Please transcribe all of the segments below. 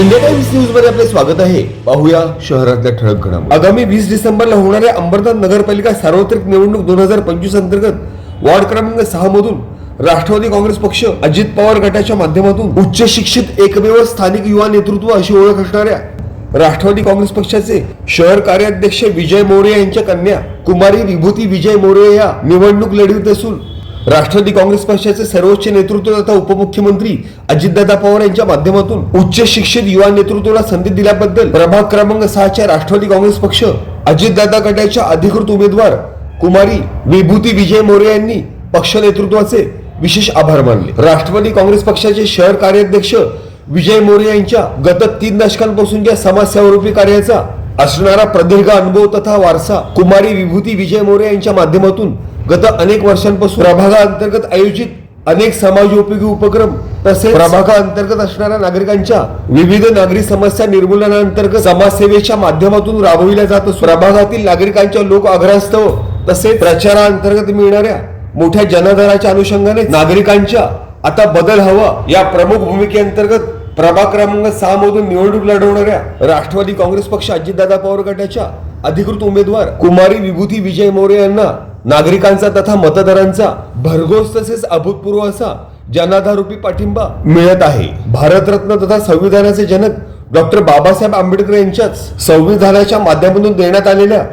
India times न्यूजमध्ये आपले स्वागत आहे. पाहूया शहरातल्या ठळक घडामोडी. आगामी वीस डिसेंबरला होणाऱ्या अंबरनाथ नगरपालिका सार्वत्रिक निवडणूक दोन हजार पंचवीस अंतर्गत वॉर्ड क्रमांक सहा मधून राष्ट्रवादी काँग्रेस पक्ष अजित पवार गटाच्या माध्यमातून उच्च शिक्षित एकमेव स्थानिक युवा नेतृत्व अशी ओळख असणाऱ्या राष्ट्रवादी काँग्रेस पक्षाचे शहर कार्याध्यक्ष विजय मोरे यांच्या कन्या कुमारी विभूती विजय मोरे या निवडणूक लढवित असून राष्ट्रवादी काँग्रेस पक्षाचे सर्वोच्च नेतृत्व तथा उपमुख्यमंत्री अजितदादा पवार यांच्या माध्यमातून उच्च शिक्षित युवा नेतृत्वाला संधी दिल्याबद्दल प्रभाग क्रमांक सहाच्या राष्ट्रवादी काँग्रेस पक्ष अजितदादा गटाच्या अधिकृत उमेदवार कुमारी विभूती विजय मोरे यांनी पक्ष नेतृत्वाचे विशेष आभार मानले. राष्ट्रवादी काँग्रेस पक्षाचे शहर कार्याध्यक्ष विजय मोरे यांच्या गत तीन दशकांपासूनच्या समाजसेवारूपी कार्याचा असणारा प्रदीर्घ अनुभव तथा वारसा कुमारी विभूती विजय मोरे यांच्या माध्यमातून गत अनेक वर्षांपासून प्रभागाअंतर्गत आयोजित अनेक समाजोपयोगी उपक्रम तसेच प्रभागाअंतर्गत असणाऱ्या नागरिकांच्या विविध नागरी समस्या निर्मूलनाअंतर्गत समाजसेवेच्या माध्यमातून राबविल्या जात असून प्रभागातील नागरिकांच्या लोक आग्रहास्तव तसेच प्रचाराअंतर्गत मिळणाऱ्या मोठ्या जनाधाराच्या अनुषंगाने नागरिकांच्या आता बदल हवा या प्रमुख भूमिकेअंतर्गत प्रभाग क्रमांक सहा मधून निवडणूक लढवणाऱ्या राष्ट्रवादी काँग्रेस पक्ष अजितदादा पवार गटाच्या अधिकृत उमेदवार कुमारी विभूती विजय मोरे यांना नागरिकांचा तथा मतदारांचा भरघोस तसेच अभूतपूर्व असा जनाधारूपी पाठिंबा मिळत आहे. भारतरत्न तथा संविधानाचे जनक डॉक्टर बाबासाहेब आंबेडकर यांच्याच संविधानाच्या माध्यमातून देण्यात आलेल्या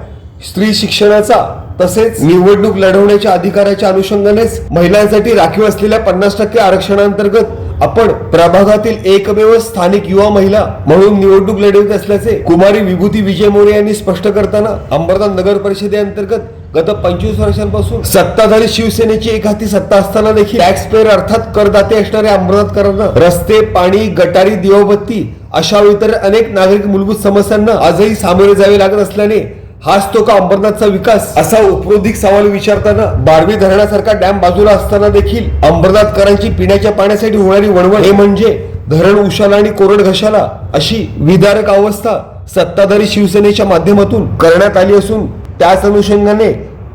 स्त्री शिक्षणाचा तसेच निवडणूक लढवण्याच्या अधिकाराच्या अनुषंगानेच महिलांसाठी राखीव असलेल्या पन्नास टक्के आरक्षणांतर्गत आपण प्रभागातील एकमेव स्थानिक युवा महिला म्हणून निवडणूक लढवत असल्याचे कुमारी विभूती विजय मोरे यांनी स्पष्ट करताना अंबरनाथ नगर परिषदेअंतर्गत गत पंचवीस वर्षांपासून सत्ताधारी शिवसेनेची एक हाती सत्ता असताना देखील टॅक्स पेअर अर्थात करदाते असणाऱ्या अंबरनाथकरांना रस्ते पाणी गटारी दिवाबत्ती अशा इतर अनेक नागरिक मूलभूत समस्यांना आजही सामोरे जावे लागत असल्याने हाच तो का अंबरनाथचा विकास? असा उपरोधिक सवाल विचारताना बारवी धरणासारखा डॅम बाजूला असताना देखील अंबरनाथकरांची पिण्याच्या पाण्यासाठी होणारी वणवण हे म्हणजे धरण उशाला आणि कोरड घशाला अशी विदारक अवस्था सत्ताधारी शिवसेनेच्या माध्यमातून करण्यात आली असून त्याच अनुषंगाने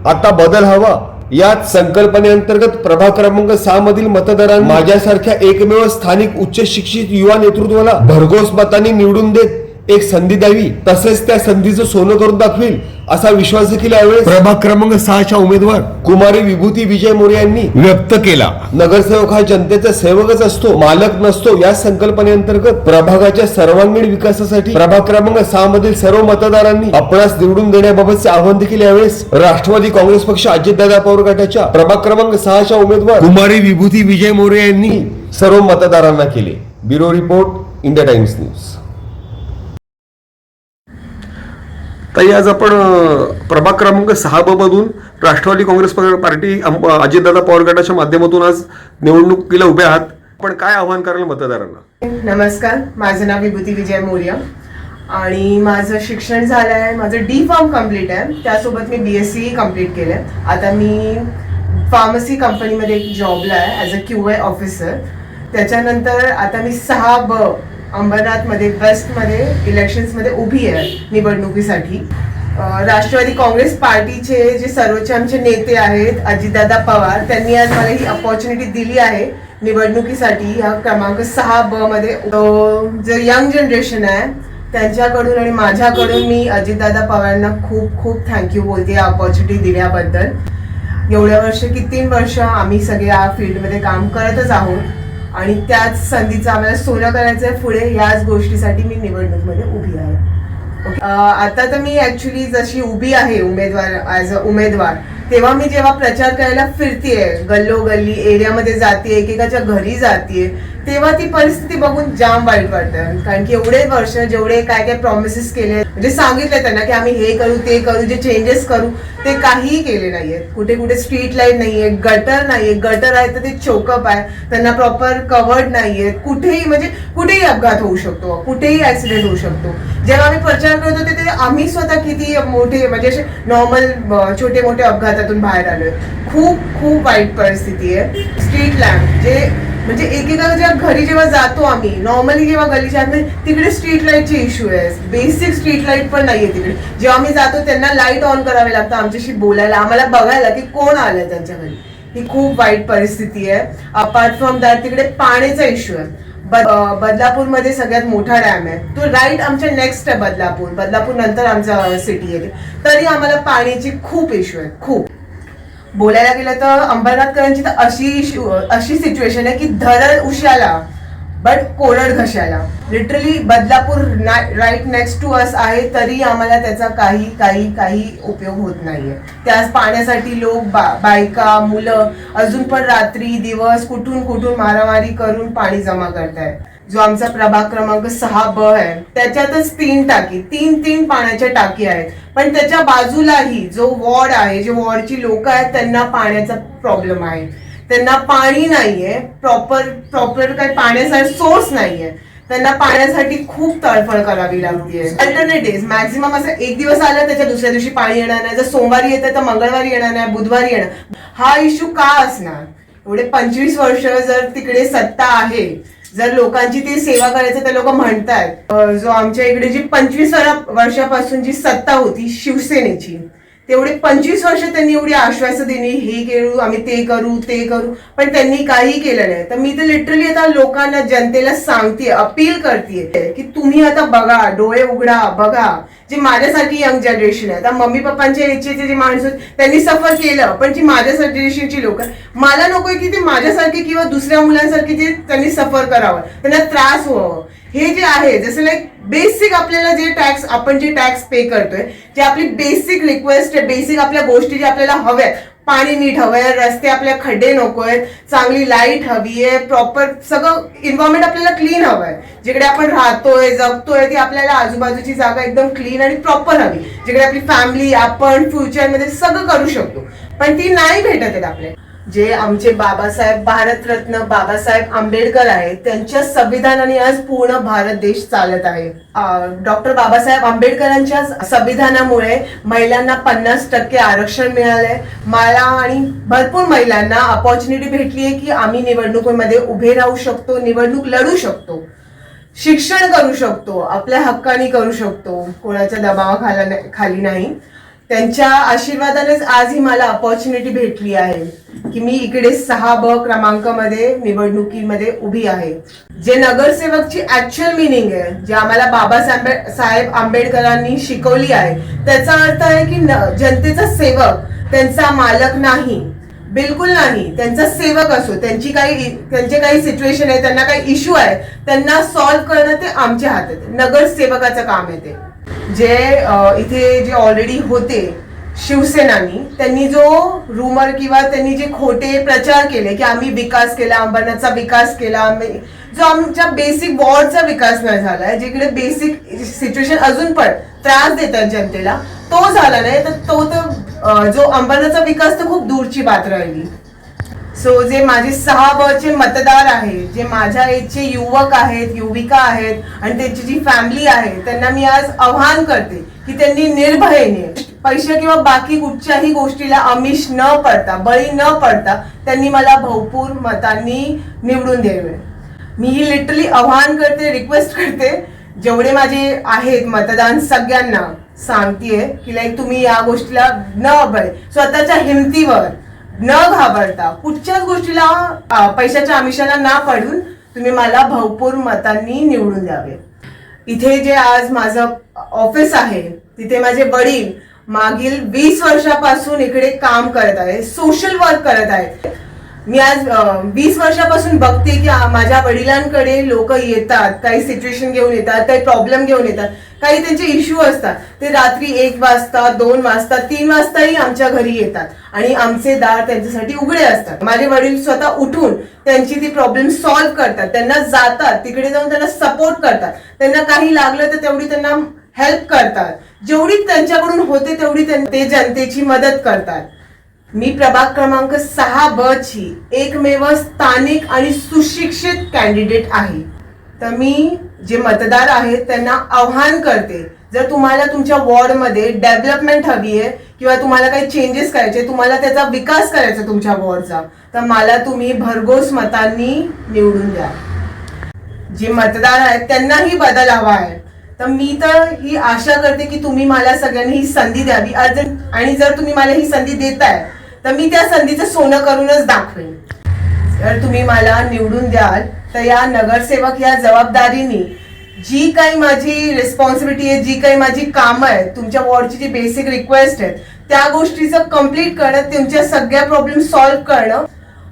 आता बदल हवा. याच संकल्पनेअंतर्गत प्रभाग क्रमांक सहा मधील मतदारांना माझ्यासारख्या एकमेव स्थानिक उच्च शिक्षित युवा नेतृत्वाला भरघोस मतांनी निवडून देत एक संधी द्यावी तसेच त्या संधीचं सोनं करून दाखवील असा विश्वास देखील यावेळी प्रभाग क्रमांक सहाच्या उमेदवार कुमारी विभूती विजय मोरे यांनी व्यक्त केला. नगरसेवक हा जनतेचा सेवकच असतो मालक नसतो या संकल्पनेअंतर्गत प्रभागाच्या सर्वांगीण विकासासाठी प्रभाग क्रमांक सहा मधील सर्व मतदारांनी आपणास निवडून देण्याबाबतचे आवाहन देखील यावेळेस राष्ट्रवादी काँग्रेस पक्ष अजितदादा पवार गटाच्या प्रभाग क्रमांक सहाच्या उमेदवार कुमारी विभूती विजय मोरे यांनी सर्व मतदारांना केले. Bureau report India Times news. ताई आज आपण प्रभाग क्रमांक सहा ब मधून राष्ट्रवादी काँग्रेस पार्टी अजितदादा पवार गटाच्या माध्यमातून आज निवडणुकीला उभे आहात. पण काय आव्हान कराल मतदारांना? नमस्कार माझं नाव विभूती विजय मौर्य. आणि माझं शिक्षण झालं आहे माझं डी फार्म कंप्लीट आहे. त्यासोबत मी बी एस सी कंप्लीट केलं आहे आता मी फार्मसी कंपनीमध्ये एक जॉबला आहे as a Q I officer त्याच्यानंतर आता मी सहा ब अंबरनाथमध्ये वेस्टमध्ये इलेक्शन्समध्ये उभी आहे निवडणुकीसाठी. राष्ट्रवादी काँग्रेस पार्टीचे जे सर्वोच्च आमचे नेते आहेत अजितदादा पवार त्यांनी आज मला ही अपॉर्च्युनिटी दिली आहे निवडणुकीसाठी. ह्या क्रमांक सहा ब मध्ये. जो जे यंग जनरेशन आहे त्यांच्याकडून आणि माझ्याकडून मी अजितदादा पवारांना खूप खूप थँक्यू बोलते या अपॉर्च्युनिटी दिल्याबद्दल. एवढ्या वर्ष किती वर्ष आम्ही सगळे या फील्डमध्ये काम करतच आहोत. आणि त्याच संधीचं आम्हाला सोनं करायचं आहे पुढे याच गोष्टीसाठी मी निवडणूकमध्ये उभी आहे. आता तर मी ऍक्च्युली जशी उभी आहे उमेदवार ॲज अ उमेदवार तेव्हा मी जेव्हा प्रचार करायला फिरतेय गल्लोगल्ली एरियामध्ये जाते एकेकाच्या घरी जाते तेव्हा ती परिस्थिती बघून जाम वाईट वाटतं. कारण की एवढे वर्ष जेवढे काय काय प्रॉमिसेस केले म्हणजे सांगितले त्यांना की आम्ही हे करू ते करू जे चेंजेस करू ते काहीही केले नाहीयेत. कुठे कुठे स्ट्रीट लाइट नाहीये गटर नाहीये गटर आहे तर ते चोकअप आहे त्यांना प्रॉपर कवर्ड नाहीयेत. कुठेही म्हणजे कुठेही अपघात होऊ शकतो. कुठेही ऍक्सिडेंट होऊ शकतो. जेव्हा आम्ही प्रचार करत होते ते आम्ही स्वतः किती मोठे म्हणजे असे नॉर्मल छोटे मोठे अपघातातून बाहेर आलोय. खूप खूप वाईट परिस्थिती आहे. स्ट्रीट लॅम्प जे म्हणजे एकेकाच्या घरी जेव्हा जातो आम्ही नॉर्मली जेव्हा गलीच्या आतमध्ये तिकडे स्ट्रीट लाईटचे इश्यू आहे. बेसिक स्ट्रीट लाइट पण नाहीये तिकडे. जेव्हा आम्ही जातो त्यांना लाइट ऑन करावे लागतं आमच्याशी बोलायला. आम्हाला बघायला की कोण आलंय त्यांच्या घरी. ही खूप वाईट परिस्थिती आहे. अपार्ट फ्रॉम दॅट तिकडे पाण्याचा इश्यू आहे. बदलापूरमध्ये सगळ्यात मोठा डॅम आहे. तो राईट आमच्या नेक्स्ट आहे बदलापूर. बदलापूर नंतर आमचा सिटी येते. तरी आम्हाला पाण्याची खूप इश्यू आहे. खूप. बोलायला गेलं तर अंबरनाथकरांची तर अशी अशी सिच्युएशन आहे की धरण उशाला बट कोरड घशाला. Literally Badlapur right next to अस आहे तरी आम्हाला त्याचा काही काही काही उपयोग होत नाहीये. त्याच पाण्यासाठी लोक बा- बायका मुलं अजून पण रात्री दिवस कुठून कुठून मारामारी करून पाणी जमा करतायत. जो आमचा प्रभाग क्रमांक सहा ब आहे त्याच्यातच तीन टाकी तीन तीन पाण्याच्या टाकी आहेत. पण त्याच्या बाजूलाही जो वॉर्ड आहे जे वॉर्डची लोक आहेत त्यांना पाण्याचा प्रॉब्लेम आहे. त्यांना पाणी नाहीये प्रॉपर प्रॉपर काही पाण्याचा सोर्स नाहीये. त्यांना पाण्यासाठी खूप तळफळ करावी लागते अल्टरनेटिव्ह मॅक्झिमम असं एक दिवस आलं त्याच्या दुसऱ्या दिवशी पाणी येणार नाही. जर सोमवारी येतं तर मंगळवारी येणार नाही बुधवारी येणार हा इश्यू का असणार? एवढे पंचवीस वर्ष जर तिकडे सत्ता आहे जर लोकांची ती सेवा करायचं ते लोक म्हणतात जो आमच्या इकडे जी पंचवीस वर्षापासून जी सत्ता होती शिवसेनेची तेवढे पंचवीस वर्ष त्यांनी एवढी आश्वासन दिली हे करू आम्ही ते करू ते करू पण त्यांनी काही केलं नाही. तर मी तर लिटरली आता लोकांना जनतेला सांगते अपील करते की तुम्ही आता बघा डोळे उघडा बघा जी माझ्यासारखी यंग जनरेशन आहे. आता मम्मी पप्पांच्या एजचे जे माणसं त्यांनी सफर केलं पण जी माझ्या जनरेशनची लोक मला नकोय की ते माझ्यासारखे किंवा दुसऱ्या मुलांसारखे जे त्यांनी सफर करावं. त्यांना त्रास व्हावं. हे जे आहे जसं लाईक बेसिक आपल्याला जे टॅक्स आपण जे टॅक्स पे करतोय जे आपली बेसिक रिक्वेस्ट आहे बेसिक आपल्या गोष्टी ज्या आपल्याला हव्यात पाणी नीट हवंय रस्ते आपल्या खड्डे नकोय चांगली लाइट हवी आहे प्रॉपर सगळं इन्व्हायरमेंट आपल्याला क्लीन हवंय जिकडे आपण राहतोय जगतोय ती आपल्याला आजूबाजूची जागा एकदम क्लीन आणि प्रॉपर हवी. जिकडे आपली फॅमिली आपण फ्युचरमध्ये सगळं करू शकतो. पण ती नाही भेटत आहेत आपल्याला. जे आमचे बाबासाहेब भारतरत्न बाबासाहेब आंबेडकर आहेत त्यांच्या संविधानाने आज पूर्ण भारत देश चालत आहे. डॉक्टर बाबासाहेब आंबेडकरांच्या संविधानामुळे महिलांना पन्नास टक्के आरक्षण मिळालंय. मला आणि भरपूर महिलांना अपॉर्च्युनिटी भेटली आहे की आम्ही निवडणुकीमध्ये उभे राहू शकतो निवडणूक लढू शकतो. शिक्षण करू शकतो आपल्या हक्कानी करू शकतो. कोणाच्या दबावाखाला खाली नाही. त्यांच्या आशीर्वादानेच आज ही मला अपॉर्च्युनिटी भेटली आहे की मी इकडे सहा ब क्रमांकामध्ये निवडणुकीमध्ये उभी आहे. जे नगरसेवकची ऍक्च्युअल मिनिंग आहे जे आम्हाला बाबासाहेब साहेब आंबेडकरांनी शिकवली आहे त्याचा अर्थ आहे की जनतेचा सेवक त्यांचा मालक नाही. बिलकुल नाही. त्यांचा सेवक असो त्यांची काही त्यांचे काही सिच्युएशन आहे त्यांना काही इश्यू आहे त्यांना सॉल्व्ह करणं ते आमच्या हातात नगरसेवकाचं काम आहे ते. जे इथे जे ऑलरेडी होते शिवसेनानी त्यांनी जो रुमर किंवा त्यांनी जे खोटे प्रचार केले की आम्ही विकास केला अंबरनाथचा विकास केला आम्ही जो आमच्या बेसिक वॉर्डचा विकास नाही झालाय जिकडे बेसिक सिच्युएशन अजून पण त्रास देतात जनतेला तो झाला नाही तर तो तर जो अंबरनाथचा विकास तर खूप दूरची बात राहिली. सो जे माझे सहा बचे मतदार आहेत जे माझ्या एजचे युवक आहेत युविका आहेत आणि त्यांची जी फॅमिली आहे त्यांना मी आज आव्हान करते की त्यांनी निर्भयने पैसे किंवा बाकी कुठच्याही गोष्टीला आमिष न पडता बळी न पडता त्यांनी मला भरपूर मतांनी निवडून द्यावे. मी ही लिटरली आव्हान करते रिक्वेस्ट करते. जेवढे माझे आहेत मतदान सगळ्यांना सांगतेय की लाईक तुम्ही या गोष्टीला न बळे स्वतःच्या हिमतीवर न घाबरता कुठच्याच गोष्टीला पैशाच्या आमिषाला ना पडून तुम्ही मला भरपूर मतांनी निवडून द्यावे. इथे जे आज माझं ऑफिस आहे तिथे माझे वडील मागील वीस वर्षापासून इकडे काम करत आहे सोशल वर्क करत आहेत. मी आज वीस वर्षापासून बघते की माझ्या वडिलांकडे लोक येतात काही सिच्युएशन घेऊन येतात काही प्रॉब्लेम घेऊन येतात. काही त्यांचे इश्यू असतात. ते रात्री एक वाजता दोन वाजता तीन वाजताही आमच्या घरी येतात. आणि आमचे दार त्यांच्यासाठी उघडे असतात. माझे वडील स्वतः उठून त्यांची ती प्रॉब्लेम सॉल्व्ह करतात. त्यांना जातात. तिकडे जाऊन त्यांना सपोर्ट करतात. त्यांना काही लागलं तर तेवढी त्यांना हेल्प करतात. जेवढी त्यांच्याकडून होते तेवढी त्यां- ते जनतेची मदत करतात. मी प्रभाग क्रमांक सहा ब ची एकमेव स्थानिक आणि सुशिक्षित कॅन्डिडेट आहे. तर मी जे मतदार आहेत त्यांना आव्हान करते. जर तुम्हाला तुमच्या वॉर्डमध्ये डेव्हलपमेंट हवी आहे किंवा तुम्हाला काही चेंजेस करायचे तुम्हाला त्याचा विकास करायचा तुमच्या वॉर्डचा तर मला तुम्ही भरघोस मतांनी निवडून द्या. जे मतदार आहेत त्यांनाही बदल हवा आहे. तर मी तर ही आशा करते की तुम्ही मला सगळ्यांनी ही संधी द्यावी. अर्जंट आणि जर तुम्ही मला ही संधी देताय तर मी त्या संधीचं सोनं करूनच दाखवेन. जर तुम्ही मला निवडून द्याल. तर या नगरसेवक या जबाबदारीने जी काही माझी रिस्पॉन्सिबिलिटी आहे जी काही माझी कामं आहेत तुमच्या वॉर्डची जी बेसिक रिक्वेस्ट आहेत त्या गोष्टीचं कंप्लीट करणं तुमच्या सगळ्या प्रॉब्लेम सॉल्व्ह करणं.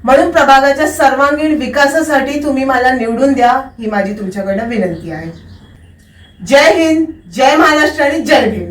म्हणून प्रभागाच्या सर्वांगीण विकासासाठी तुम्ही मला निवडून द्या ही माझी तुमच्याकडनं विनंती आहे. जय हिंद जय महाराष्ट्र आणि जय भीम.